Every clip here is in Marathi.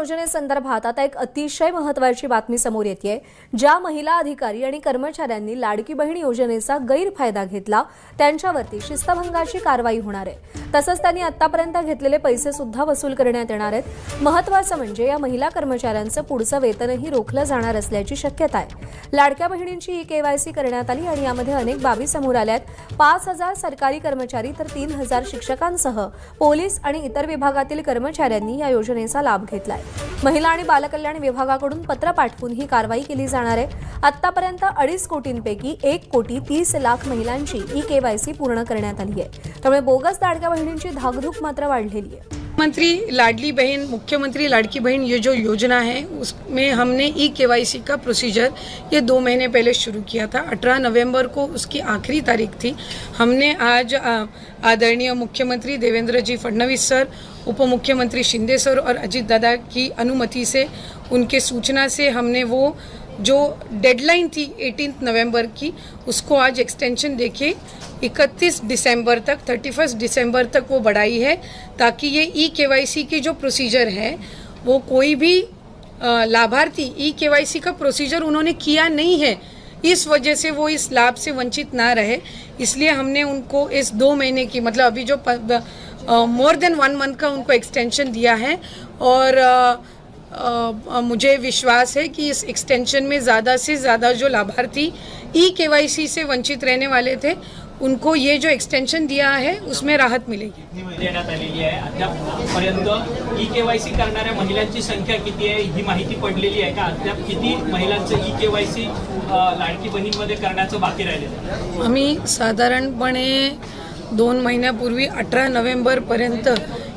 योजनेसंदर्भात आता एक अतिशय महत्वाची बातमी समोर येते ज्या महिला अधिकारी आणि कर्मचाऱ्यांनी लाडकी बहीण योजनेचा गैरफायदा घेतला त्यांच्यावरती शिस्तभंगाची कारवाई होणार आहे. तसंच त्यांनी आतापर्यंत घेतलेले पैसे सुद्धा वसूल करण्यात येणार आहेत. महत्वाचं म्हणजे या महिला कर्मचाऱ्यांचं पुढचं वेतनही रोखलं जाणार असल्याची शक्यता आहे. लाडक्या बहिणींची ई केवायसी करण्यात आली आणि यामध्ये अनेक बाबी समोर आल्या आहेत पाच हजार सरकारी कर्मचारी तर तीन हजार शिक्षकांसह पोलीस आणि इतर विभागातील कर्मचाऱ्यांनी या योजनेचा लाभ घेतलाय. महिला आणि बालकल्याण विभागाकडून पत्र पाठवून ही कारवाई केली जाणार आहे. आतापर्यंत अडीच कोटींपैकी एक कोटी तीस लाख महिलांची ई केवायसी पूर्ण करण्यात आली आहे. त्यामुळे बोगस दाडक्या बहिणींची धाकधूक मात्र वाढलेली आहे. मुख्यमंत्री लाडली बहन, मुख्यमंत्री लाड़की बहन, ये जो योजना है, उसमें हमने ई केवाईसी का प्रोसीजर ये दो महीने पहले शुरू किया था। 18 नवंबर को उसकी आखिरी तारीख थी। हमने आज आदरणीय मुख्यमंत्री देवेंद्र जी फडणवीस सर उप मुख्यमंत्री शिंदे सर और अजीत दादा की अनुमति से उनके सूचना से हमने वो जो डेडलाइन थी 18 नवंबर की उसको आज एक्सटेंशन देके 31 दिसंबर तक 31 दिसंबर तक वो बढ़ाई है ताकि ये ई केवाईसी की जो प्रोसीजर है वो कोई भी लाभार्थी ई केवाईसी का प्रोसीजर उन्होंने किया नहीं है इस वजह से वो इस लाभ से वंचित ना रहे। इसलिए हमने उनको इस दो महीने की मतलब अभी जो मोर देन वन मंथ का उनको एक्सटेंशन दिया है और अ, मुझे विश्वास है कि इस एक्सटेंशन में ज़्यादा से ज़्यादा जो लाभार्थी ई केवाईसी से वंचित रहने वाले थे उनको ये जो एक्सटेंशन दिया है उसमें राहत मिलेगी। देण्यात आलेली आहे? अद्यापपर्यंत ई केवायसी करणाऱ्या महिलांची संख्या किती आहे? ही माहिती पडलेली आहे का? अद्याप किती महिलांचं ई केवायसी लाडकी बहीणमध्ये करण्याचं बाकी राहिलेलं आम्ही साधारणपणे दोन महिन्यापूर्वी अठरा नोव्हेंबरपर्यंत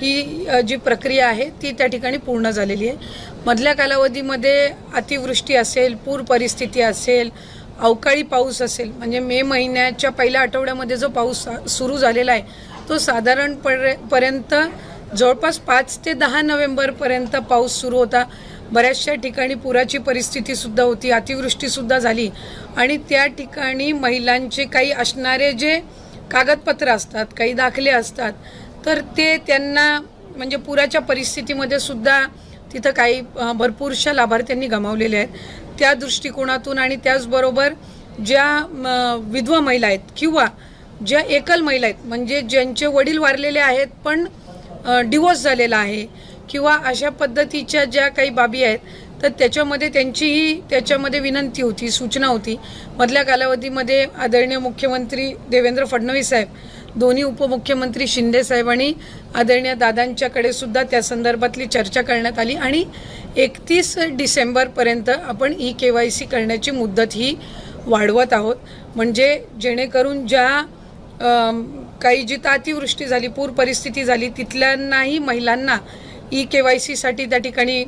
ही जी प्रक्रिया आहे ती त्या ठिकाणी पूर्ण झालेली आहे. मधल्या कालावधीमध्ये अतिवृष्टी असेल पूर परिस्थिती असेल अवकाळी पाऊस असेल म्हणजे मे महिन्याच्या पहिल्या आठवड्यामध्ये जो पाऊस सुरू झालेला आहे तो साधारण पर्यंत जवळपास पाच ते दहा नोव्हेंबरपर्यंत पाऊस सुरू होता. बऱ्याचशा ठिकाणी पुराची परिस्थितीसुद्धा होती अतिवृष्टीसुद्धा झाली. आणि त्या ठिकाणी महिलांचे काही असणारे जे कागदपत्र असतात काही दाखले असतात तर ते त्यांना म्हणजे पुराच्या परिस्थितीमध्ये सुद्धा तिथं काही भरपूरशा लाभार्थ्यांनी गमावलेले आहेत. त्या दृष्टिकोनातून आणि त्याचबरोबर ज्या म, विधवा महिला आहेत किंवा ज्या एकल महिला आहेत म्हणजे ज्यांचे वडील वारलेले आहेत पण डिवोर्स झालेला आहे किंवा अशा पद्धतीच्या ज्या काही बाबी आहेत तर त्याच्यामध्ये त्यांचीही त्याच्यामध्ये विनंती होती सूचना होती. मधल्या कालावधीमध्ये आदरणीय मुख्यमंत्री देवेंद्र फडणवीस साहेब दोन्ही उपमुख्यमंत्री शिंदे साहेब आणि आदरणीय दादांच्याकडे सुद्धा त्या संदर्भातली चर्चा करण्यात आली. आणि एकतीस डिसेंबरपर्यंत आपण ई के वाय सी करण्याची मुदत ही वाढवत आहोत. म्हणजे जेणेकरून ज्या काही जिथं अतिवृष्टी झाली पूर परिस्थिती झाली तिथल्यांनाही महिलांना ई के वाय सीसाठी त्या ठिकाणी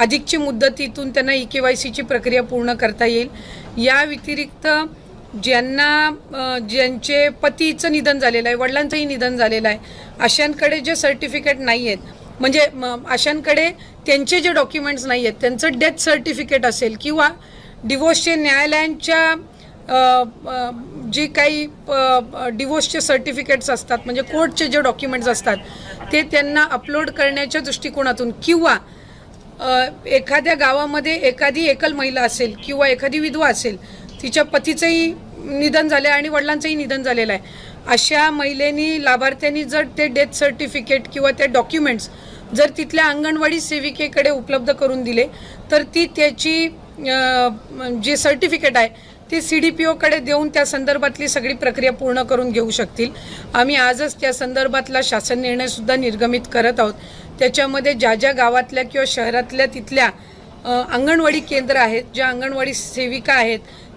अधिकची मुदतीतून त्यांना ई के वाय सीची प्रक्रिया पूर्ण करता येईल. या व्यतिरिक्त ज्यांना ज्यांचे पतीचं निधन झालेलं आहे वडिलांचंही निधन झालेलं आहे अशांकडे जे सर्टिफिकेट नाही आहेत म्हणजे म, अशांकडे त्यांचे जे डॉक्युमेंट्स नाही आहेत त्यांचं डेथ सर्टिफिकेट असेल किंवा डिवोर्सचे न्यायालयांच्या जे जी काही डिवोर्सचे सर्टिफिकेट्स असतात म्हणजे कोर्टचे जे डॉक्युमेंट्स असतात ते त्यांना अपलोड करण्याच्या दृष्टिकोनातून किंवा एखाद्या गावामध्ये एखादी एकल महिला असेल किंवा एखादी विधवा असेल तिच्या पतीचंही निधन झालं आहे आणि वडिलांचंही निधन झालेलं आहे. अशा महिलेनी लाभार्थ्यांनी जर ते डेथ सर्टिफिकेट किंवा ते डॉक्युमेंट्स जर तिथल्या अंगणवाडी सेविकेकडे उपलब्ध करून दिले तर ती त्याची जे सर्टिफिकेट आहे ती सी डी पी ओकडे देऊन त्या संदर्भातली सगळी प्रक्रिया पूर्ण करून घेऊ शकतील. आम्ही आजच त्या संदर्भातला शासन निर्णयसुद्धा निर्गमित करत आहोत. त्याच्यामध्ये ज्या ज्या गावातल्या किंवा शहरातल्या तिथल्या अंगणवाडी केंद्र आहेत ज्या अंगणवाडी सेविका आहेत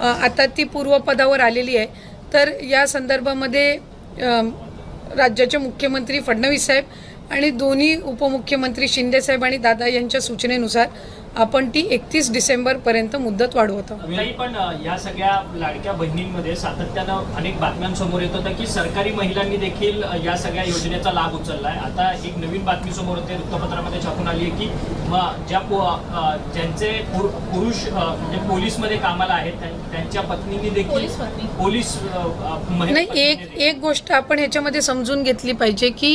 आता ती पूर्वपदावर आलेली आहे. तर या संदर्भामध्ये राज्याचे मुख्यमंत्री फडणवीस साहेब आणि दोन्ही उपमुख्यमंत्री शिंदे साहेब आणि दादा यांच्या सूचनेनुसार आपण ती एकतीस डिसेंबरपर्यंत मुदत वाढवत आहोत. पण या सगळ्या लाडक्या बहिणींमध्ये सातत्यानं अनेक बातम्यांसमोर येत होतं की सरकारी महिलांनी देखील या सगळ्या योजनेचा लाभ उचललाय. आता एक नवीन बातमी समोर होते वृत्तपत्रामध्ये छापून आली आहे की म, ज्या ज्यांचे पुर- पुरुष म्हणजे पोलीसमध्ये कामाला आहेत त्यां- त्यांच्या पत्नींनी देखील पोलीस नाही एक एक गोष्ट आपण ह्याच्यामध्ये समजून घेतली पाहिजे की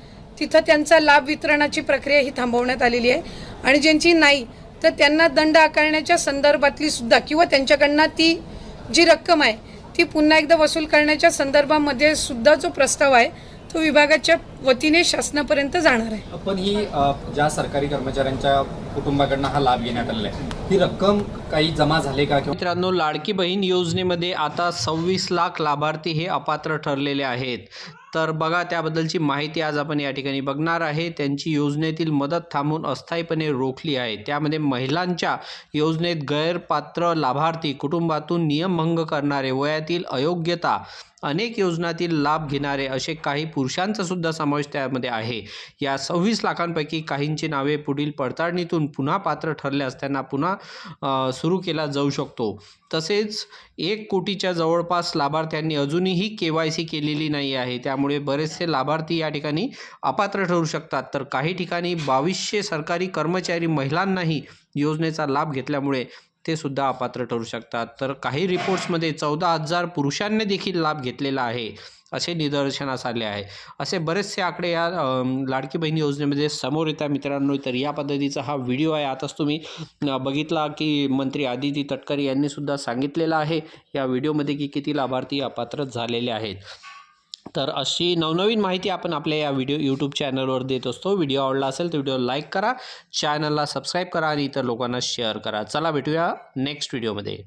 तिथं त्यांचा लाभ वितरणाची प्रक्रिया ही थांबवण्यात आलेली आहे. आणि ज्यांची नाही तर त्यांना दंड आकारण्याच्या संदर्भातली सुद्धा किंवा त्यांच्याकडनं ती जी रक्कम आहे ती पुन्हा एकदा वसूल करण्याच्या संदर्भामध्ये सुद्धा जो प्रस्ताव आहे तो विभागाच्या वतीने शासनापर्यंत जाणार आहे. पण ही ज्या सरकारी कर्मचाऱ्यांच्या कुटुंबाकडनं हा लाभ घेण्यात आलेला आहे ही रक्कम काही जमा झाली का किंवा मित्रांनो लाडकी बहीण योजनेमध्ये आता सव्वीस लाख लाभार्थी हे अपात्र ठरलेले आहेत. तर बघा त्याबद्दलची माहिती आज आपण या ठिकाणी बघणार आहे. त्यांची योजनेतील मदत थांबून अस्थायीपणे रोखली आहे. त्यामध्ये महिलांच्या योजनेत गैरपात्र लाभार्थी कुटुंबातून नियमभंग करणारे वयातील अयोग्यता अनेक योजनातील लाभ घेणारे असे काही पुरुषांचा सुद्धा समावेश त्यामध्ये आहे. या सव्वीस लाखांपैकी काहींची नावे पुढील पडताळणीतून पुन्हा पात्र ठरल्यास त्यांना पुन्हा सुरू केला जाऊ शकतो. तसेच एक कोटीच्या जवळपास लाभार्थ्यांनी अजूनही के वाय सी केलेली नाही आहे. त्यामुळे बरेचसे लाभार्थी या ठिकाणी अपात्र ठरू शकतात. तर काही ठिकाणी बावीसशे सरकारी कर्मचारी महिलांनाही योजनेचा लाभ घेतल्यामुळे ते सुद्धा अपात्र ठरू शकतात. तर काही रिपोर्ट्समध्ये चौदा हजार पुरुषांनी देखील लाभ घेतलेला आहे असे निदर्शनास आले आहे. असे बरेचसे आकडे या लाडकी बहीण योजनेमध्ये समोर येतात मित्रांनो. तर या पद्धतीचा हा व्हिडिओ आहे. आताच तुम्ही बघितला की मंत्री आदिती तटकरे यांनी सुद्धा सांगितलेलं आहे या व्हिडिओमध्ये की किती लाभार्थी अपात्र झालेले आहेत. तर अशी नवनवीन माहिती आपण आपल्या या व्हिडिओ यूट्यूब चॅनलवर देत असतो. व्हिडिओ आवडला असेल तर व्हिडिओ लाईक करा. चॅनलला सबस्क्राईब करा आणि इतर लोकांना शेअर करा. चला भेटूया नेक्स्ट व्हिडिओमध्ये